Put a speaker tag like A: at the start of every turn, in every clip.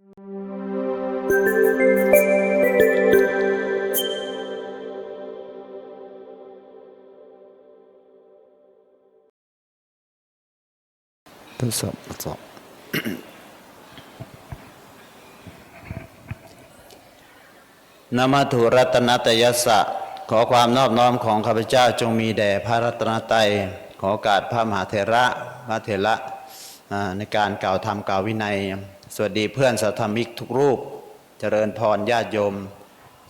A: ทดสอบทดสอบนามัตุรัตนตยสสะ ขอความนอบน้อมของข้าพเจ้าจงมีแด่พระรัตนตรัยขอโอกาสพระมหาเถระพระเถระในการกล่าวธรรมกล่าววินัย สวัสดีเพื่อนสัทธมิกทุกรูป เจริญพรญาติโยม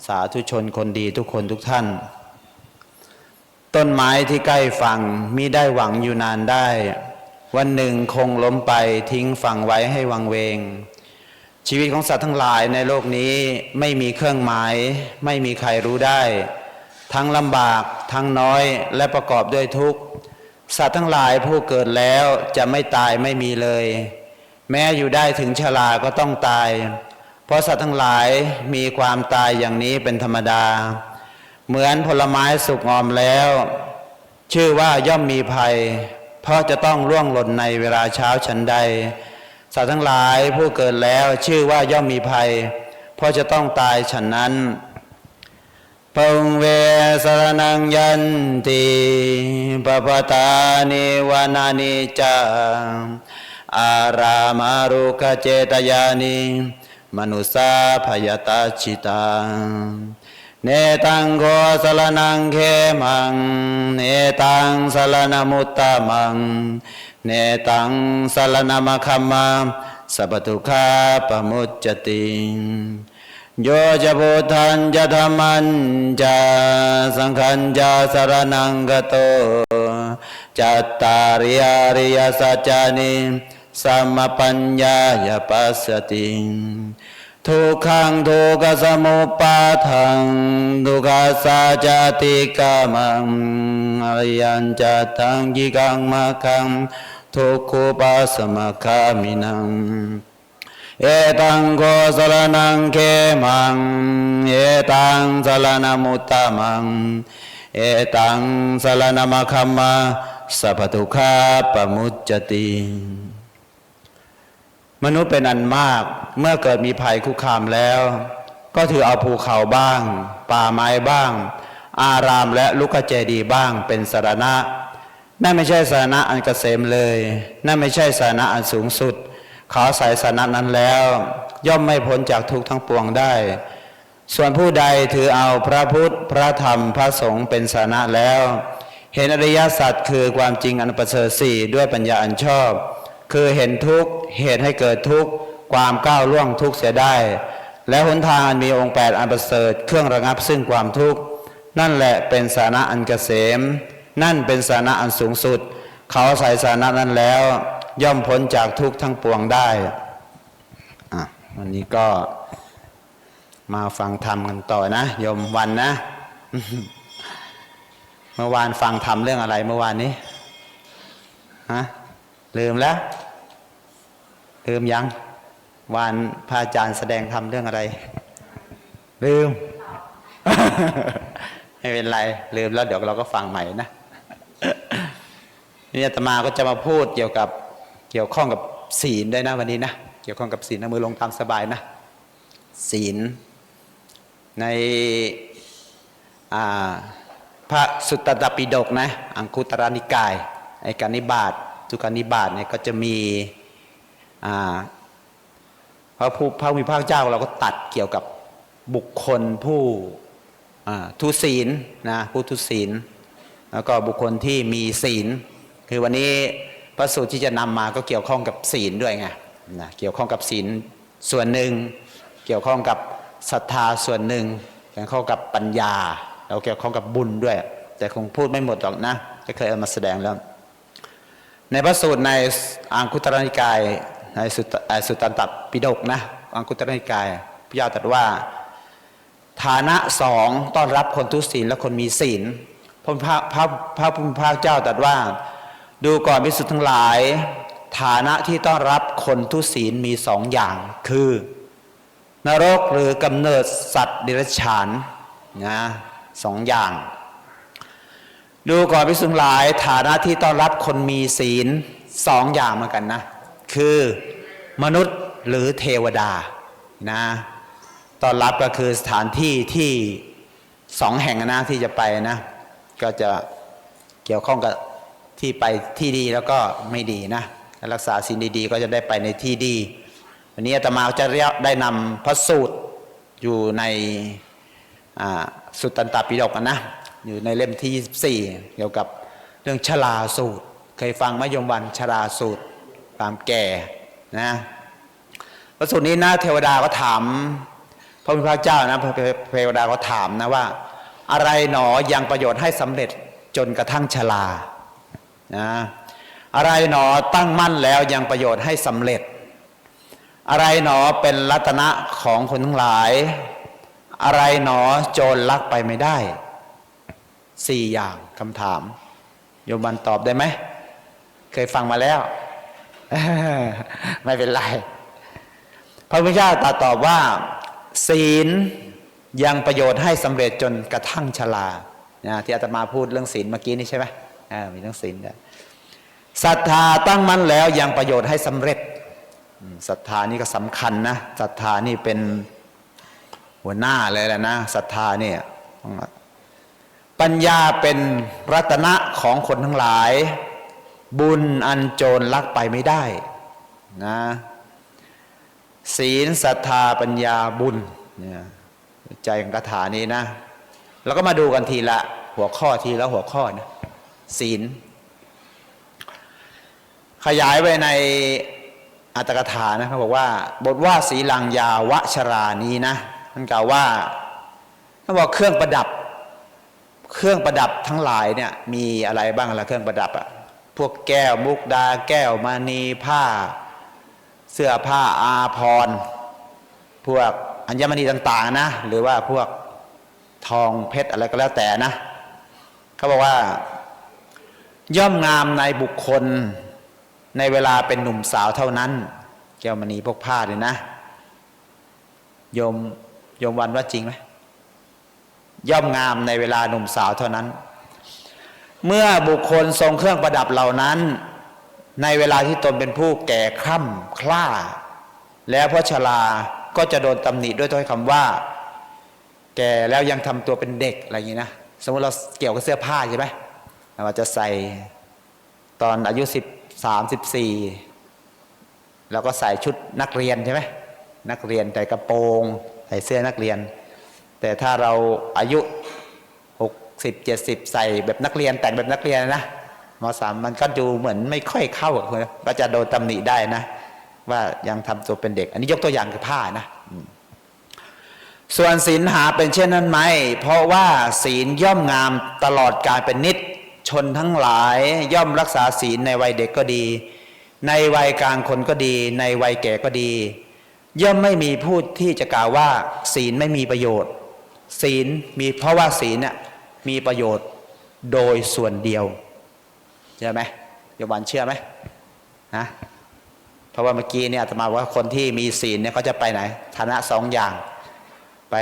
A: สาธุชนคนดีทุกคนทุกท่าน ต้นไม้ที่ใกล้ฝั่งมิได้หวังอยู่นานได้ วันหนึ่งคงล้มไปทิ้งฝั่งไว้ให้วังเวง ชีวิตของสัตว์ทั้งหลายในโลกนี้ไม่มีเครื่องหมาย ไม่มีใครรู้ได้ ทั้งลำบากทั้งน้อยและประกอบด้วยทุกข์สัตว์ทั้งหลายผู้เกิดแล้วจะไม่ตายไม่มีเลย แม้อยู่ได้ถึงชราก็ต้องตาย เพราะสัตว์ทั้งหลายมีความตายอย่างนี้เป็นธรรมดา เหมือนผลไม้สุกงอมแล้ว ชื่อว่าย่อมมีภัย เพราะจะต้องร่วงหล่นในเวลาเช้าฉันใด สัตว์ทั้งหลายผู้เกิดแล้วชื่อว่าย่อมมีภัย เพราะจะต้องตายฉันนั้นปงเวสรนังยันติปปตานิวานานิจา อารามารุกเจตยานิมนุสาพยตาชิตาเนตังโกสลนังเขมัง เนตังสลนมุตตะมัง เนตังสลนมะคัมมาสัพทุขาปมุจจติโยจะพุทธันจะธรรมันจะสังขันจะสรนังกโตจัตตาริยาริยสัจจานิ สัมมปัญญายปัสสติทุกขังทุกขสมุปาทังทุกขสัจติกามังอริยัญจตังยิกังมะคังทุกขุปัสมะคามินังเอตังโกสลนังเขมังเอตังสลนมุตตมังเอตังสลนมะคัมมาสัพพทุขาปมุจจติ มนุษย์เป็นอันมากเมื่อเกิดมีภัยคุกคามแล้ว ก็ถือเอาภูเขาบ้าง ป่าไม้บ้าง อารามและลุกเจดีบ้างเป็นสารณะ นั่นไม่ใช่สาระอันเกษมเลย นั่นไม่ใช่สาระอันสูงสุด เขาใส่สาระนั้นแล้ว ย่อมไม่พ้นจากทุกข์ทั้งปวงได้ ส่วนผู้ใดถือเอาพระพุทธ พระธรรมพระสงฆ์เป็นสาระแล้ว เห็นอริยสัจคือความจริงอันประเสริฐสี่ด้วยปัญญาอันชอบ คือเห็นทุกข์เหตุให้เกิดทุกข์ความก้าวล่วงทุกข์เสียได้ และหนทางอันมีองค์แปดอันประเสริฐเครื่องระงับซึ่งความทุกข์นั่นแหละเป็นสาระอันเกษม นั่นเป็นสาระอันสูงสุด เขาใส่สาระนั้นแล้ว ย่อมพ้นจากทุกข์ทั้งปวงได้อะวันนี้ก็มาฟังธรรมกันต่อนะโยมวันนะ เมื่อวานฟังธรรมเรื่องอะไรเมื่อวานนี้ฮะลืมแล้ว ลืมยังวานพระอาจารย์แสดงธรรมเรื่องอะไร ลืม ไม่เป็นไร ลืมแล้วเดี๋ยวเราก็ฟังใหม่นะนี่อาตมาก็จะมาพูดเกี่ยวกับเกี่ยวข้องกับศีลด้วยนะวันนี้นะเกี่ยวข้องกับศีลนะมือลงตามสบายนะศีลในอ่าพระสุตตปิฎกนะ อังคุตรนิกายไอ้การนิบาตทุการนิบาตเนี่ยก็จะมีอ่า พระผู้พระมีพระเจ้าเราก็ตัดเกี่ยวกับบุคคลผู้ทุศีลนะผู้ทุศีลแล้วก็บุคคลที่มีศีล คือวันนี้พระสูตรที่จะนำมาก็เกี่ยวข้องกับศีลด้วยไงนะเกี่ยวข้องกับศีลส่วนหนึ่ง เกี่ยวข้องกับศรัทธาส่วนหนึ่งเกี่ยวข้องกับปัญญาแล้วเกี่ยวข้องกับบุญด้วย แต่คงพูดไม่หมดหรอกนะก็เคยเอามาแสดงแล้ว ในพระสูตรในอังคุตรนิกาย ในสุตสุตตันตปิฎกนะอังคุตรนิกายพระเจ้าตรัสว่า ฐานะสองต้อนรับคนทุศีลและคนมีศีลพระพระพระพระพุทธเจ้าตรัสว่า ดูก่อนพิสุทธ์ทั้งหลาย ฐานะที่ต้อนรับคนทุศีลมีสองอย่างคือ นรกหรือกำเนิดสัตว์เดรัจฉานนะสองอย่างดูก่อนพิสุทธ์ทั้งหลาย ฐานะที่ต้อนรับคนมีศีลสองอย่างเหมือนกันนะ คือมนุษย์หรือเทวดานะต้อนรับก็คือสถานที่ที่สองแห่งนะที่จะไปนะ ก็จะเกี่ยวข้องกับที่ไปที่ดีแล้วก็ไม่ดีนะรักษาศีลดีๆ ก็จะได้ไปในที่ดี วันนี้อาตมาจะได้นำพระสูตรอยู่ในสุตตันตปิฎกนะอยู่ในเล่มที่ 24 เกี่ยวกับเรื่องชราสูตร เคยฟังมยมวันชราสูตร ความแก่นะพระสูตรนี้นะเทวดาก็ถามพระพุทธเจ้านะเทวดาก็ถามนะว่า อะไรหนอยังประโยชน์ให้สำเร็จจนกระทั่งชรานะอะไรหนอตั้งมั่นแล้วยังประโยชน์ให้สำเร็จ อะไรหนอเป็นรัตนะของคนทั้งหลาย อะไรหนอโจรลักไปไม่ได้สี่อย่างคำถาม โยมบันตอบได้ไหม เคยฟังมาแล้ว ไม่เป็นไรพระพุทธเจ้าตรัสตอบว่า ศีลยังประโยชน์ให้สำเร็จจนกระทั่งชรานะที่อาตมาพูดเรื่องศีลเมื่อกี้นี่ใช่ไหมมีเรื่องศีลด้วยศรัทธาตั้งมั่นแล้วยังประโยชน์ให้สำเร็จศรัทธานี่ก็สำคัญนะศรัทธานี่เป็นหัวหน้าเลยแหละนะศรัทธาเนี่ยปัญญาเป็นรัตนะของคนทั้งหลาย บุญอันโจรลักไปไม่ได้นะศีลศรัทธาปัญญาบุญเนี่ยใจของคาถานี้นะแล้วก็มาดูกันทีละหัวข้อทีละหัวข้อนะศีล ขยายไว้ในอัตถกถานะเขาบอกว่า บทว่าสีลังยาวชรานี้นะมันกล่าวว่าเขาบอกเครื่องประดับ เครื่องประดับทั้งหลายเนี่ยมีอะไรบ้างละเครื่องประดับอะ วกแก้วมุกดาแก้วมณีผ้า เสื้อผ้าอาภรพวกอัญมณีต่างๆนะ หรือว่าพวกทองเพชรอะไรก็แล้วแต่นะเขาบอกว่า ย่อมงามในบุคคลในเวลาเป็นหนุ่มสาวเท่านั้น แก้วมณีพวกผ้าเลยนะโยมโยมวันว่าจริงไหมย่อมงามในเวลาหนุ่มสาวเท่านั้น เมื่อบุคคลทรงเครื่องประดับเหล่านั้น ในเวลาที่ตนเป็นผู้แก่คร่ำคล้า แล้วเพราะชราก็จะโดนตำหนิด้วยถ้อยคำว่า แก่แล้วยังทำตัวเป็นเด็กอะไรอย่างนี้นะสมมติเราเกี่ยวกับเสื้อผ้าใช่ไหมเราจะใส่ตอนอายุสิบสามสิบสี่เราก็ใส่ชุดนักเรียนใช่ไหมนักเรียนใส่กระโปรง ใส่เสื้อนักเรียน แต่ถ้าเราอายุ สิบเจ็ดสิบใส่แบบนักเรียนแต่งแบบนักเรียนนะมสามมันก็ดูเหมือนไม่ค่อยเข้ากับคนก็จะโดนตำหนิได้นะ ว่ายังทำตัวเป็นเด็ก อันนี้ยกตัวอย่างคือผ้านะส่วนศีลหาเป็นเช่นนั้นไหม เพราะว่าศีลย่อมงามตลอดการเป็นนิดชนทั้งหลายย่อมรักษาศีลในวัยเด็กก็ดี ในวัยกลางคนก็ดี ในวัยแก่ก็ดี ย่อมไม่มีผู้ที่จะกล่าวว่า ศีลไม่มีประโยชน์ ศีลมีเพราะว่าศีลเนี่ย มีประโยชน์โดยส่วนเดียวใช่ไหมโยมวันเชื่อไหมนะเพราะว่าเมื่อกี้เนี่ยอาตมาว่าคนที่มีศีลเนี่ยเขาจะไปไหนฐานะสองอย่าง ไป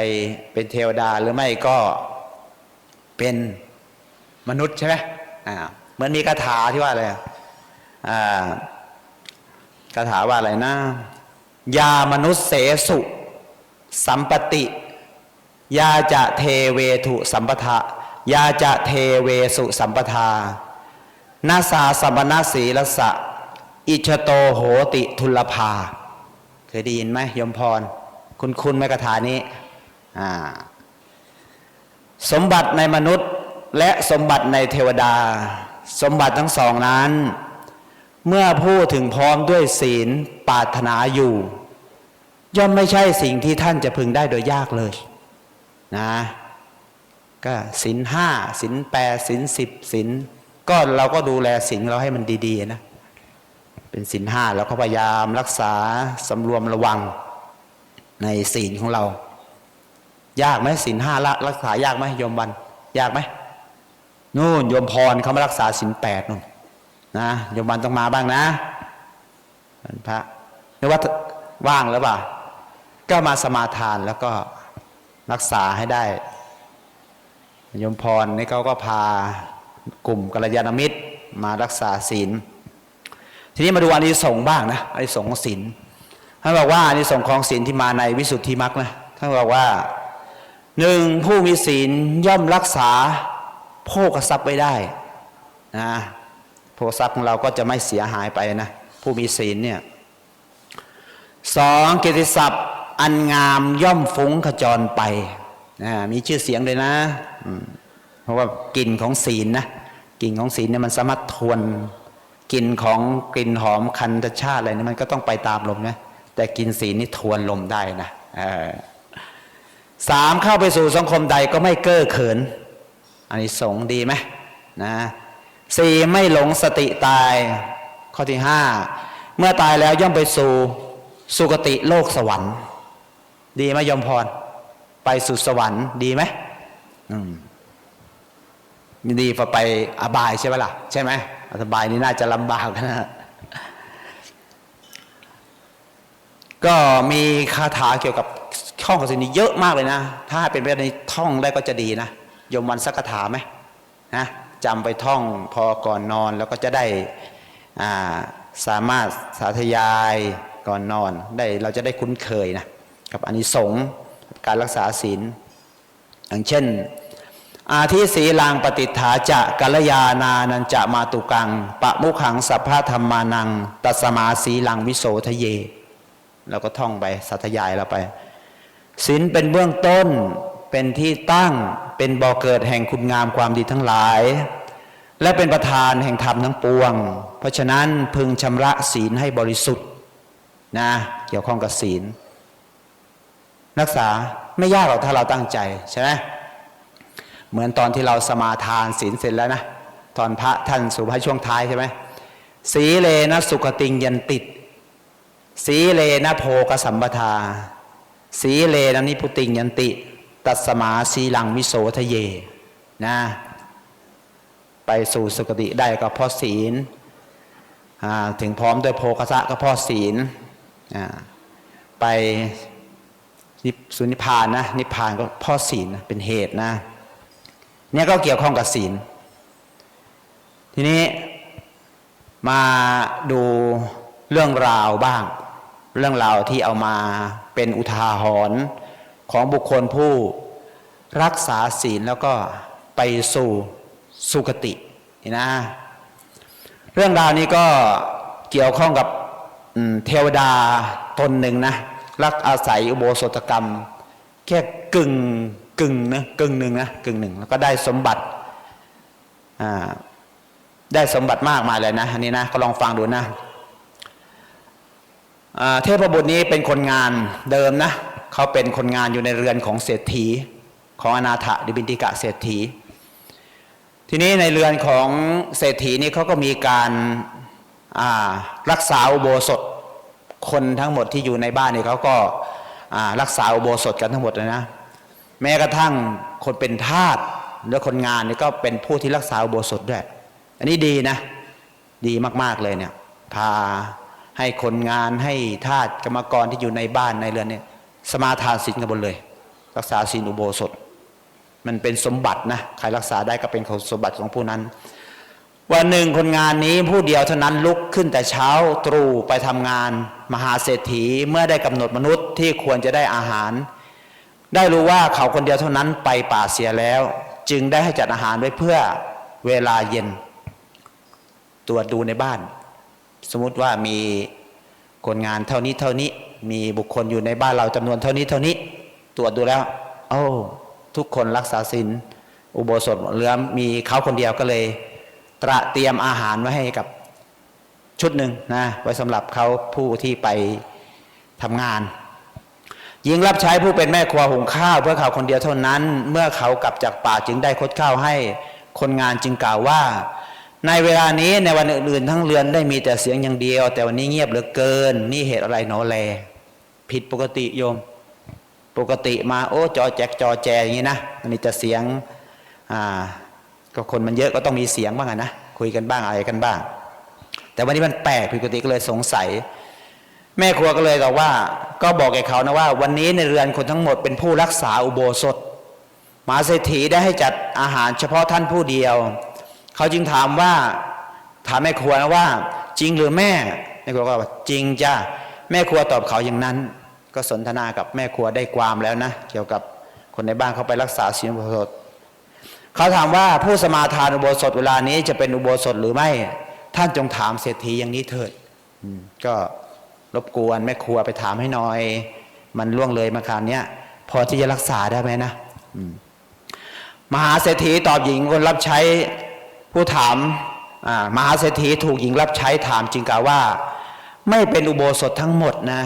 A: เป็นเทวดาหรือไม่ก็เป็นมนุษย์ใช่ไหมอ่าเหมือนมีคาถาที่ว่าอะไรอ่าคาถาว่าอะไรนะยามนุษย์เสสุ สัมปติ ยาจะเทเวถุสัมปทา ยาจะเทเวสุสัมปทานาสาสัมปนาสีลสะ อิชโตโหติทุลภา เคยได้ยินไหมยมพร คุณคุณไหมคาถานี้สมบัติในมนุษย์และสมบัติในเทวดา สมบัติทั้งสองนั้น เมื่อพูดถึงพร้อมด้วยศีลปาถนาอยู่ ย่อมไม่ใช่สิ่งที่ท่านจะพึงได้โดยยากเลย นะ ก็ศีลห้าศีลแปดศีลสิบศีลก็เราก็ดูแลศีลเราให้มันดีๆนะเป็นศีลห้าแล้วก็พยายามรักษาสำรวมระวังในศีลของเรา ยากไหมศีลห้ารักษายากไหมโยมวัน ยากไหมนู่นโยมพรเขามารักษาศีลแปดนู่นนะโยมวันต้องมาบ้างนะเป็นพระไม่ว่าว่างหรือเปล่าก็มาสมาทานแล้วก็รักษาให้ได้ ยมพรนี่เขาก็พากลุ่มกัลยาณมิตรมารักษาศีล ทีนี้มาดูอานิสงส์บ้างนะอานิสงส์ของศีลท่านบอกว่าอานิสงส์ของศีลที่มาในวิสุทธิมรรคนะท่านบอกว่าหนึ่งผู้มีศีลย่อมรักษาโภคทรัพย์ไว้ได้นะโภคทรัพย์ของเราก็จะไม่เสียหายไปนะผู้มีศีลเนี่ยสองเกียรติศัพท์อันงามย่อมฟุ้งขจรไป นะมีชื่อเสียงเลยนะเพราะว่ากลิ่นของศีลนะกลิ่นของศีลเนี่ยมันสามารถทวนกลิ่นของกลิ่นหอมคันธชาติอะไรนี่มันก็ต้องไปตามลมนะแต่กลิ่นศีลนี่ทวนลมได้นะสามเข้าไปสู่สังคมใดก็ไม่เก้อเขิน อันนี้สงดีไหมนะสี่ไม่หลงสติตาย ข้อที่ห้าเมื่อตายแล้วย่อมไปสู่สุคติโลกสวรรค์ ดีไหมยมพร ไปสู่สวรรค์ดีไหมอืมดีกว่าไปอบายใช่ไหมล่ะ ใช่ไหมอบายนี่น่าจะลำบากนะก็มีคาถาเกี่ยวกับท่องกับสิ่งนี้เยอะมากเลยนะ ถ้าเป็นไปในท่องได้ก็จะดีนะโยมวันสักคาถาไหมนะจำไปท่องพอก่อนนอนแล้วก็จะได้อ่าสามารถสาธยายก่อนนอนได้เราจะได้คุ้นเคยนะกับอานิสงส์ การรักษาศีล อย่างเช่น อาทิสีลังปฏิฐาจะกัลยานานันจะมาตุกัง ปะมุขังสัพพะธรรมานัง ตัสมาสีลังวิโสทะเยเราก็ท่องไปสัทยายเราไปศีลเป็นเบื้องต้นเป็นที่ตั้งเป็นบ่อเกิดแห่งคุณงามความดีทั้งหลาย และเป็นประธานแห่งธรรมทั้งปวง เพราะฉะนั้นพึงชำระศีลให้บริสุทธิ์นะเกี่ยวข้องกับศีล รักษาไม่ยากหรอกถ้าเราตั้งใจใช่ไหมเหมือนตอนที่เราสมาทานศีลเสร็จแล้วนะตอนพระท่านสุภาช่วงท้ายใช่ไหมสีเลนะสุขติงยันติด สีเลนะโพกสัมปทา สีเลนะนิพุติงยันติ ตัสมาสีลังวิโสทะเยนะไปสู่สุคติได้ก็เพราะศีลถึงพร้อมด้วยโพกสะก็เพราะศีลไป สุนิพพานนะนิพพานก็พราะศีลนะเป็นเหตุนะเนี่ยก็เกี่ยวข้องกับศีล ทีนี้มาดูเรื่องราวบ้าง เรื่องราวที่เอามาเป็นอุทาหรณ์ของบุคคลผู้รักษาศีลแล้วก็ไปสู่สุคตินี่นะ เรื่องราวนี้ก็เกี่ยวข้องกับเทวดาตนหนึ่งนะ รักอาศัยอุโบสถกรรม แค่กึ่งกึ่งนะกึ่งหนึ่งนะกึ่งหนึ่งแล้วก็ได้สมบัติอ่าได้สมบัติมากมายเลยนะอันนี้นะก็ลองฟังดูนะเทพบุตรนี้เป็นคนงานเดิมนะเขาเป็นคนงานอยู่ในเรือนของเศรษฐีของอนาถดิบินติกะเศรษฐี ทีนี้ในเรือนของเศรษฐีนี่เขาก็มีการารักษาอุโบสถ คนทั้งหมดที่อยู่ในบ้านนี่เขาก็รักษาอุโบสถกันทั้งหมดเลยนะ แม้กระทั่งคนเป็นทาสหรือคนงานนี่ก็เป็นผู้ที่รักษาอุโบสถด้วย อันนี้ดีนะ ดีมากๆเลยเนี่ย พาให้คนงานให้ทาสกรรมกรที่อยู่ในบ้านในเรือนเนี่ย สมาทานศีลกันหมดเลย รักษาศีลอุโบสถ มันเป็นสมบัตินะใครรักษาได้ก็เป็นของสมบัติของผู้นั้น วันหนึ่งคนงานนี้ผู้เดียวเท่านั้นลุกขึ้นแต่เช้าตรู่ไปทำงาน มหาเศรษฐีเมื่อได้กำหนดมนุษย์ที่ควรจะได้อาหาร ได้รู้ว่าเขาคนเดียวเท่านั้นไปป่าเสียแล้ว จึงได้ให้จัดอาหารไว้เพื่อเวลาเย็น ตรวจดูในบ้าน สมมติว่ามีคนงานเท่านี้เท่านี้มีบุคคลอยู่ในบ้านเราจำนวนเท่านี้เท่านี้ ตรวจดูแล้วโอ้ทุกคนรักษาศีลอุโบสถเหลือมีเขาคนเดียวก็เลย ตระเตรียมอาหารไว้ให้กับชุดหนึ่งนะไว้สำหรับเขาผู้ที่ไปทำงานหญิงรับใช้ผู้เป็นแม่ครัวหุงข้าวเพื่อเขาคนเดียวเท่านั้น เมื่อเขากลับจากป่าจึงได้คดข้าวให้คนงานจึงกล่าวว่า ในเวลานี้ในวันอื่นๆ ทั้งเรือนได้มีแต่เสียงอย่างเดียว แต่วันนี้เงียบเหลือเกิน นี่เหตุอะไรหนอแล ผิดปกติโยม ปกติมาโอ้จอแจกจอแจอย่างนี้นะมันมีแต่เสียงอ่า ก็คนมันเยอะก็ต้องมีเสียงบ้างนะคุยกันบ้างอะไรกันบ้าง แต่วันนี้มันแปลกผิดปกติก็เลยสงสัย แม่ครัวก็เลยบอกว่า ก็บอกแกเขานะว่า วันนี้ในเรือนคนทั้งหมดเป็นผู้รักษาอุโบสถมหาเศรษฐีได้ให้จัดอาหารเฉพาะท่านผู้เดียว เขาจึงถามว่าถามแม่ครัวนะว่า จริงหรือแม่แม่ครัวก็บอกจริงจ้าแม่ครัวตอบเขาอย่างนั้น ก็สนทนากับแม่ครัวได้ความแล้วนะ เกี่ยวกับคนในบ้านเขาไปรักษาศีลอุโบสถ เขาถามว่าผู้สมาทานอุโบสถเวลานี้จะเป็นอุโบสถหรือไม่ ท่านจงถามเศรษฐีอย่างนี้เถิดอืมก็รบกวนแม่ครัวไปถามให้หน่อย มันล่วงเลยมาคราวเนี้ยพอที่จะรักษาได้ไหมนะอืมมหาเศรษฐีตอบหญิงคนรับใช้ผู้ถามอ่ามหาเศรษฐีถูกหญิงรับใช้ถามจึงกล่าวว่า ไม่เป็นอุโบสถทั้งหมดนะ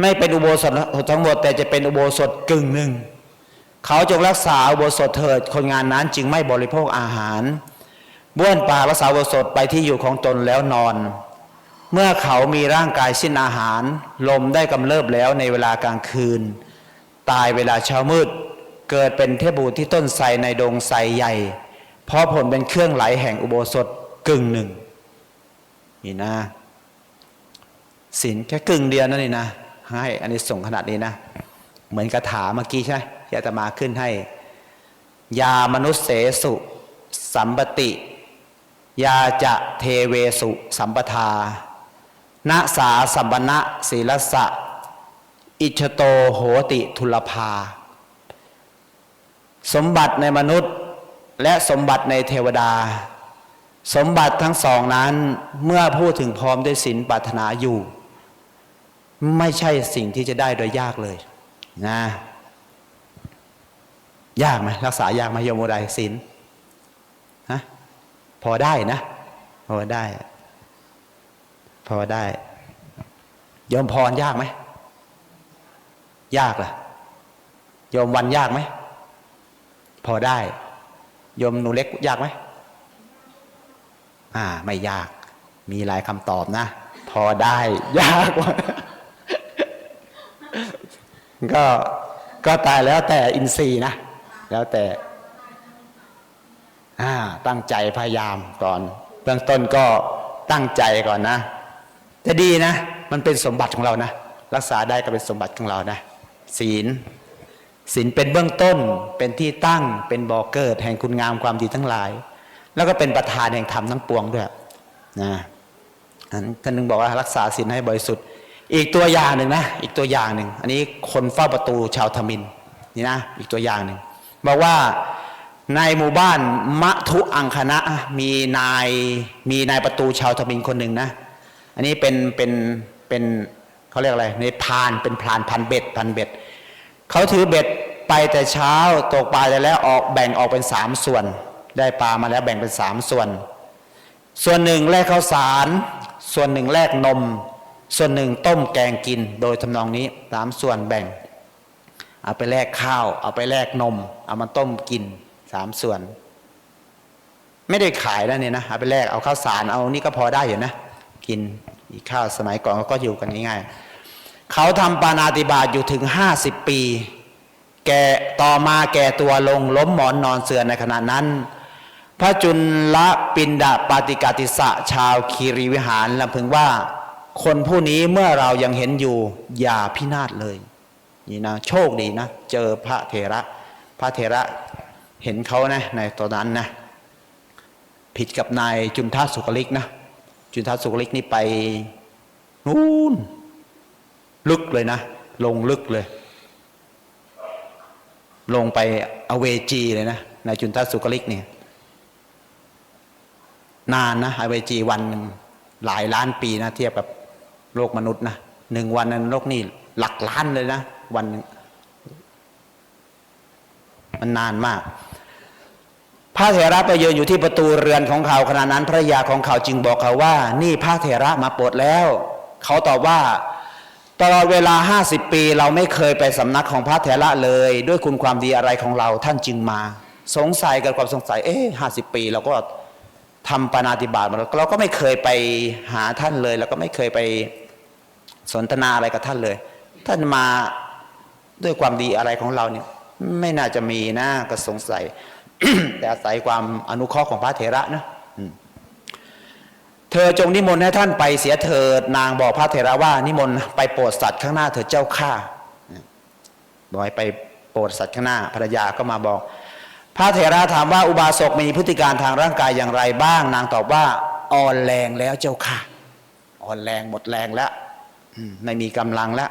A: ไม่เป็นอุโบสถทั้งหมด แต่จะเป็นอุโบสถกึ่งหนึ่ง เขาจงรักษาอุโบสถเถิดคนงานนั้นจึงไม่บริโภคอาหารบ้วนปากรักษาอุโบสถไปที่อยู่ของตนแล้วนอน เมื่อเขามีร่างกายสิ้นอาหาร ลมได้กำเริบแล้วในเวลากลางคืน ตายเวลาเช้ามืด เกิดเป็นเทพบุตรที่ต้นไทรในดงไทรใหญ่ เพราะผลเป็นเครื่องไหลแห่งอุโบสถกึ่งหนึ่งนี่นะศีลแค่กึ่งเดียวนั่นนี่นะให้อันนี้ส่งขนาดนี้นะ เหมือนกระถาเมื่อกี้ใช่ไหม ที่อาตมาขึ้นให้ ยามนุษย์เสสุ สัมปติ ยาจะเทเวสุ สัมปทานาสาสัมปณะศีลสะ อิชโตโหติทุลภา สมบัติในมนุษย์และสมบัติในเทวดา สมบัติทั้งสองนั้นเมื่อพูดถึงพร้อมด้วยศีลปรารถนาอยู่ ไม่ใช่สิ่งที่จะได้โดยยากเลยนะ ยากไหมรักษายากไหมโยมโมไดศีลฮะพอได้นะ พอได้ พอได้โยมพรยากไหมยากล่ะโยมวันยากไหมพอได้โยมหนูเล็กยากไหมอ่า ไม่ยาก มีหลายคำตอบนะ พอได้ ยากกว่าก็ก็ตายแล้วแต่อินทรีย์นะ แล้วแต่ตั้งใจพยายามก่อน เบื้องต้นก็ตั้งใจก่อนนะ จะดีนะ มันเป็นสมบัติของเรานะ รักษาได้ก็เป็นสมบัติของเรานะ ศีล ศีลเป็นเบื้องต้น เป็นที่ตั้ง เป็นบ่อเกิด แห่งคุณงามความดีทั้งหลาย แล้วก็เป็นประธานแห่งธรรมทั้งปวงด้วยนะท่านหนึงบอกว่ารักษาศีลให้บริสุทธิ์ อีกตัวอย่างหนึ่งนะ อีกตัวอย่างหนึ่ง อันนี้คนเฝ้าประตูชาวธมิน นี่นะ อีกตัวอย่างหนึ่ง บอกว่าในหมู่บ้านมะทุอังคณะมีนายมีนายประตูชาวธมินคนหนึ่งนะ อันนี้เป็นเป็นเป็นเขาเรียกอะไรในพานเป็นพานพันเบ็ดพันเบ็ดเขาถือเบ็ดไปแต่เช้าตกปลาได้แล้วออกแบ่งออกเป็นสามส่วน ได้ปลามาแล้วแบ่งเป็นสามส่วน ส่วนหนึ่งแลกข้าวสาร ส่วนหนึ่งแลกนม ส่วนหนึ่งต้มแกงกินโดยทำนองนี้สามส่วนแบ่ง เอาไปแลกข้าว เอาไปแลกนม เอามาต้มกินสามส่วน ไม่ได้ขายนะเนี่ยนะเอาไปแลกเอาข้าวสารเอานี่ก็พอได้อยู่นะ กินอีกข้าวสมัยก่อนเขาก็อยู่กันง่ายๆเขาทำปานาติบาตอยู่ถึงห้าสิบปี แก่ต่อมาแก่ตัวลงล้มหมอนนอนเสือในขณะนั้น พระจุลปินดาปาติกาติสะชาวคีรีวิหารลำพึงว่า คนผู้นี้เมื่อเรายังเห็นอยู่อย่าพินาศเลย นี่นะโชคดีนะ เจอพระเถระ พระเถระเห็นเขานะในตอนนั้นนะผิดกับนายจุนทัศสุกลิกนะจุนทัศสุกลิกนี่ไปนู่นลึกเลยนะ ลงลึกเลย ลงไปอเวจีเลยนะนายจุนทัศสุกลิกเนี่ยนานนะอเวจีวันหนึ่งหลายล้านปีนะ เทียบกับโลกมนุษย์นะหนึ่งวันนั้นโลกนี่หลักล้านเลยนะ วันหนึ่งมันนานมาก พระเถระไปยืนอยู่ที่ประตูเรือนของเขาขณะนั้นภรรยาของเขาจึงบอกเขาว่า นี่พระเถระมาโปรดแล้ว เขาตอบว่าตลอดเวลาห้าสิบปี เราไม่เคยไปสำนักของพระเถระเลย ด้วยคุณความดีอะไรของเราท่านจึงมา สงสัยเกิดความสงสัย เอ๊ะห้าสิบปีเราก็ทำปานาติบาตมาแล้วเราก็ไม่เคยไปหาท่านเลยเราก็ไม่เคยไปสนทนาอะไรกับท่านเลย ท่านมา ด้วยความดีอะไรของเราเนี่ยไม่น่าจะมีนะก็สงสัย แต่อาศัยความอนุเคราะห์ของพระเถระนะเธอจงนิมนต์ให้ท่านไปเสียเถิดนางบอกพระเถระว่า นิมนต์ไปโปรดสัตว์ข้างหน้าเถิดเจ้าข้าบอกให้ไปโปรดสัตว์ข้างหน้าภรรยาก็มาบอก พระเถระถามว่าอุบาสกมีพฤติการทางร่างกายอย่างไรบ้าง นางตอบว่าอ่อนแรงแล้วเจ้าค่ะอ่อนแรงหมดแรงแล้วไม่มีกำลังแล้ว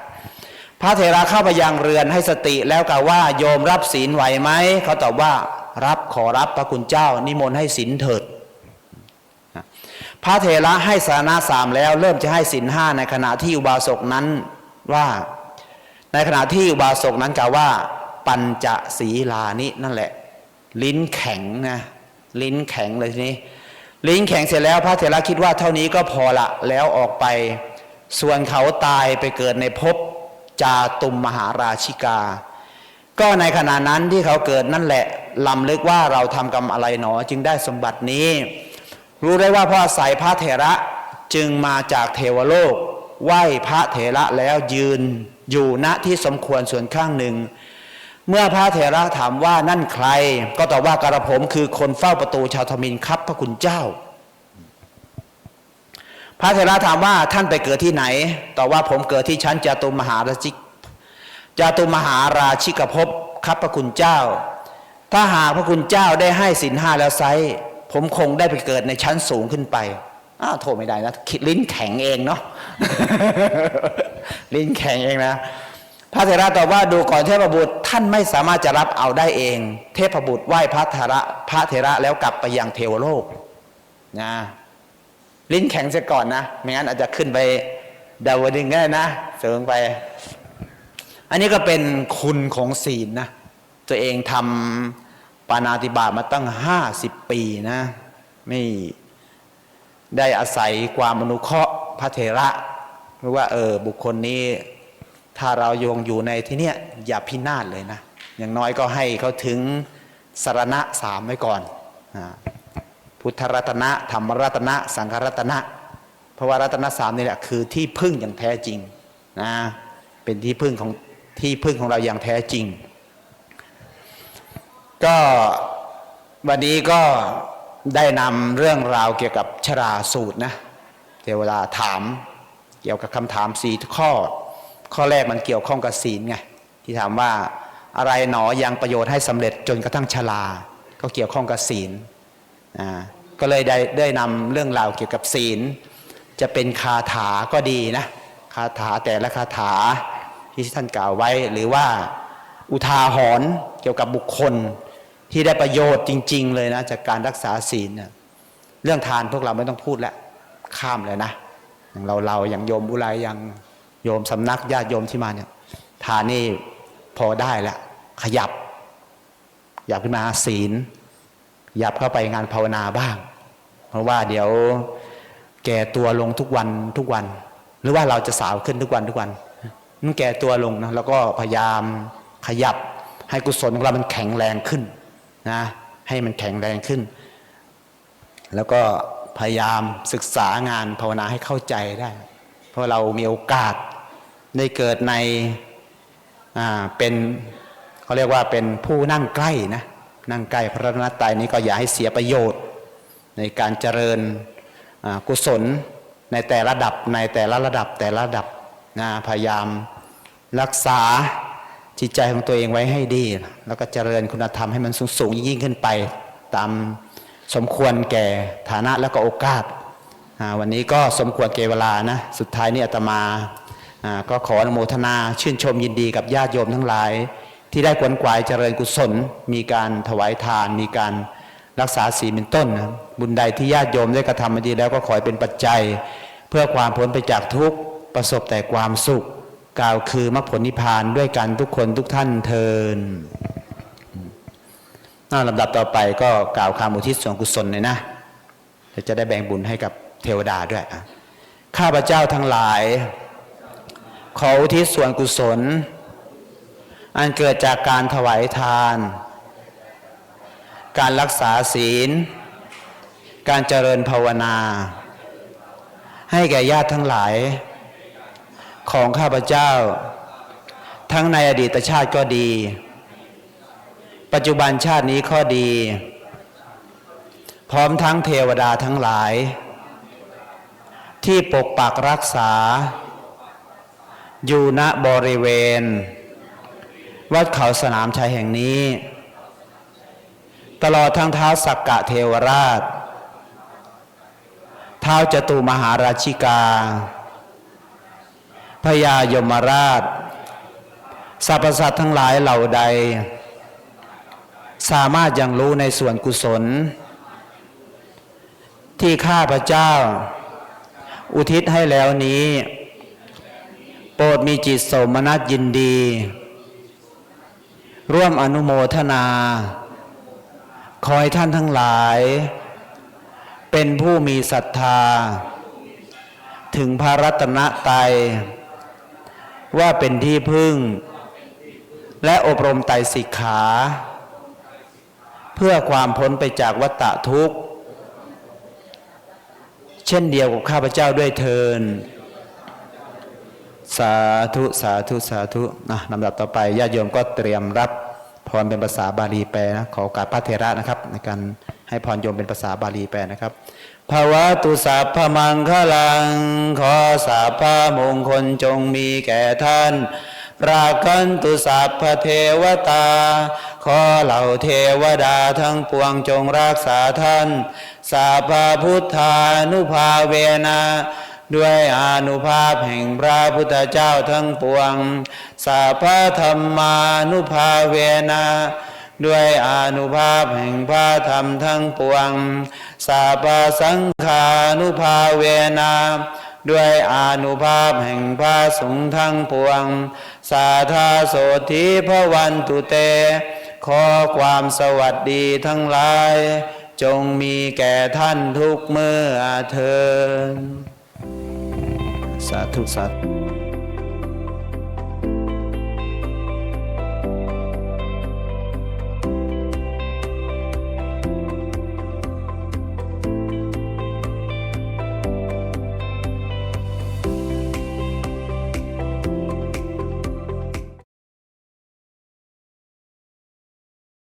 A: พระเถระเข้าไปยังเรือนให้สติแล้วกล่าวว่าโยมรับศีลไหวไหมเขาตอบว่ารับขอรับพระคุณเจ้า นิมนต์ให้ศีลเถิด พระเถระให้สาระสามแล้ว เริ่มจะให้ศีลห้าในขณะที่อุบาสกนั้นว่า ในขณะที่อุบาสกนั้นกล่าวว่า ปัญจศีลานินั่นแหละ ลิ้นแข็งนะลิ้นแข็งเลยทีนี้ ลิ้นแข็งเสร็จแล้วพระเถระคิดว่าเท่านี้ก็พอละแล้วออกไป ส่วนเขาตายไปเกิดในภพ จาตุมมหาราชิกา ก็ในขณะนั้นที่เขาเกิดนั่นแหละลำลึกว่าเราทำกรรมอะไรหนอ จึงได้สมบัตินี้ รู้ได้ว่าเพราะอาศัยพระเถระจึงมาจากเทวโลก ไหว้พระเถระแล้วยืนอยู่ณที่สมควรส่วนข้างหนึ่ง เมื่อพระเถระถามว่านั่นใคร ก็ตอบว่ากระผมคือคนเฝ้าประตูชาวทมินครับพระคุณเจ้า พระเถระถามว่าท่านไปเกิดที่ไหนตอบว่าผมเกิดที่ชั้นจาตุมหาราชิกจาตุมมหาราชิกภพครับพระคุณเจ้า ถ้าหากพระคุณเจ้าได้ให้สินห้าแล้วไซผมคงได้ไปเกิดในชั้นสูงขึ้นไปอ้าวโทษไม่ได้นะลิ้นแข็งเองเนาะลิ้นแข็งเองนะพระเถระตอบว่าดูก่อนเทพบุตรท่านไม่สามารถจะรับเอาได้เอง เทพบุตรไหว้พระเถระพระเถระแล้วกลับไปยังเทวโลกนะ ลิ้นแข็งเสียก่อนนะ ไม่งั้นอาจจะขึ้นไปดาวดึงได้นะ เสริมไป อันนี้ก็เป็นคุณของศีลนะ ตัวเองทำปานาติบาตมาตั้งห้าสิบปีนะ ไม่ได้อาศัยความมนุเคราะห์พระเถระหรือว่าเออบุคคลนี้ถ้าเราโยงอยู่ในที่เนี้ยอย่าพินาศเลยนะ อย่างน้อยก็ให้เขาถึงสารณะสามไว้ก่อนอ่า พุทธรัตนะธรรมรัตนะ สังฆรัตนะ เพราะว่ารัตนะสามนี่แหละคือที่พึ่งอย่างแท้จริงนะเป็นที่พึ่งของที่พึ่งของเราอย่างแท้จริง ก็วันนี้ก็ได้นำเรื่องราวเกี่ยวกับชราสูตรนะเดี๋ยวเวลาถาม เกี่ยวกับคำถามสี่ข้อ ข้อแรกมันเกี่ยวข้องกับศีลไงที่ถามว่าอะไรหนอยังประโยชน์ให้สำเร็จจนกระทั่งชรา ก็เกี่ยวข้องกับศีล ก็เลยได้ได้นำเรื่องราวเกี่ยวกับศีล จะเป็นคาถาก็ดีนะคาถาแต่ละคาถาที่ท่านกล่าวไว้ หรือว่าอุทาหรณ์เกี่ยวกับบุคคลที่ได้ประโยชน์จริง ๆ เลยนะจากการรักษาศีลเนี่ยเรื่องทานพวกเราไม่ต้องพูดแล้วข้ามเลยนะอย่างเราเราอย่างโยมอุไรอย่างโยมสำนักญาติโยมที่มาเนี่ยทานนี่พอได้แล้วขยับ อยากขึ้นมาศีล ยับเข้าไปงานภาวนาบ้าง เพราะว่าเดี๋ยวแก่ตัวลงทุกวันทุกวัน หรือว่าเราจะสาวขึ้นทุกวันทุกวันมันแก่ตัวลงนะแล้วก็พยายามขยับ ให้กุศลของเรามันแข็งแรงขึ้นนะให้มันแข็งแรงขึ้น แล้วก็พยายามศึกษางานภาวนาให้เข้าใจได้ เพราะเรามีโอกาสได้เกิดในอ่าเป็นเขาเรียกว่าเป็นผู้นั่งใกล้นะ นั่งใกล้พระรัตนตรัยนี้ก็อย่าให้เสียประโยชน์ ในการเจริญกุศลในแต่ละระดับในแต่ละระดับแต่ละระดับนะพยายามรักษาจิตใจของตัวเองไว้ให้ดี แล้วก็เจริญคุณธรรมให้มันสูงสูงยิ่งขึ้นไป ตามสมควรแก่ฐานะและก็โอกาส วันนี้ก็สมควรแก่เวลานะ สุดท้ายนี่อาตมาอ่าก็ขออนุโมทนาชื่นชมยินดีกับญาติโยมทั้งหลาย ที่ได้ขวนขวายเจริญกุศล มีการถวายทาน มีการรักษาศีลเป็นต้นนะบุญใดที่ญาติโยมได้กระทำมาดีแล้วก็ขอให้เป็นปัจจัย เพื่อความพ้นไปจากทุกข์ประสบแต่ความสุข กล่าวคือมรรคผลนิพพานด้วยกันทุกคนทุกท่านเทินอ่าลำดับต่อไปก็กล่าวคำอุทิศส่วนกุศลเลยนะจะได้แบ่งบุญให้กับเทวดาด้วยอะข้าพเจ้าทั้งหลาย ขออุทิศส่วนกุศล อันเกิดจากการถวายทาน การรักษาศีล การเจริญภาวนา ให้แก่ญาติทั้งหลาย ของข้าพเจ้า ทั้งในอดีตชาติก็ดี ปัจจุบันชาตินี้ก็ดี พร้อมทั้งเทวดาทั้งหลาย ที่ปกปักรักษา อยู่ณบริเวณ วัดเขาสนามชัยแห่งนี้ ตลอดทั้งเท้าสักกะเทวราช เท้าจตุมหาราชิกาพญายมราชสรรพสัตว์ทั้งหลายเหล่าใด สามารถยังรู้ในส่วนกุศล ที่ข้าพระเจ้า อุทิศให้แล้วนี้ โปรดมีจิตโสมนัสยินดี ร่วมอนุโมทนาขอให้ท่านทั้งหลาย เป็นผู้มีศรัทธา ถึงพระรัตนตรัยว่าเป็นที่พึ่ง และอบรมไตรสิกขา เพื่อความพ้นไปจากวัฏฏะทุกข์ เช่นเดียวกับข้าพเจ้าด้วยเทิน สาธุสาธุสาธุนะลำดับต่อไปญาติโยมก็เตรียมรับพรเป็นภาษาบาลีแปลนะขอโอกาสพระเทระนะครับ ในการให้พรโยมเป็นภาษาบาลีแปลนะครับภาวะตุสัพพมังคลัง ขอสาพะมงคลจงมีแก่ท่าน รากันตุสัพพเทวตา ขอเหล่าเทวดาทั้งปวงจงรักษาท่านสาพาพุทธานุภาเวนะ ด้วยอานุภาพแห่งพระพุทธเจ้าทั้งปวง สาพาธรรมานุภาเวนะด้วยอานุภาพแห่งพระธรรมทั้งปวง สาพาสังฆานุภาเวนะด้วยอานุภาพแห่งพระสงฆ์ทั้งปวง สาธาโสธิพระวันตุเต ขอความสวัสดีทั้งหลาย จงมีแก่ท่านทุกเมื่อเทิน สาธุสาธุ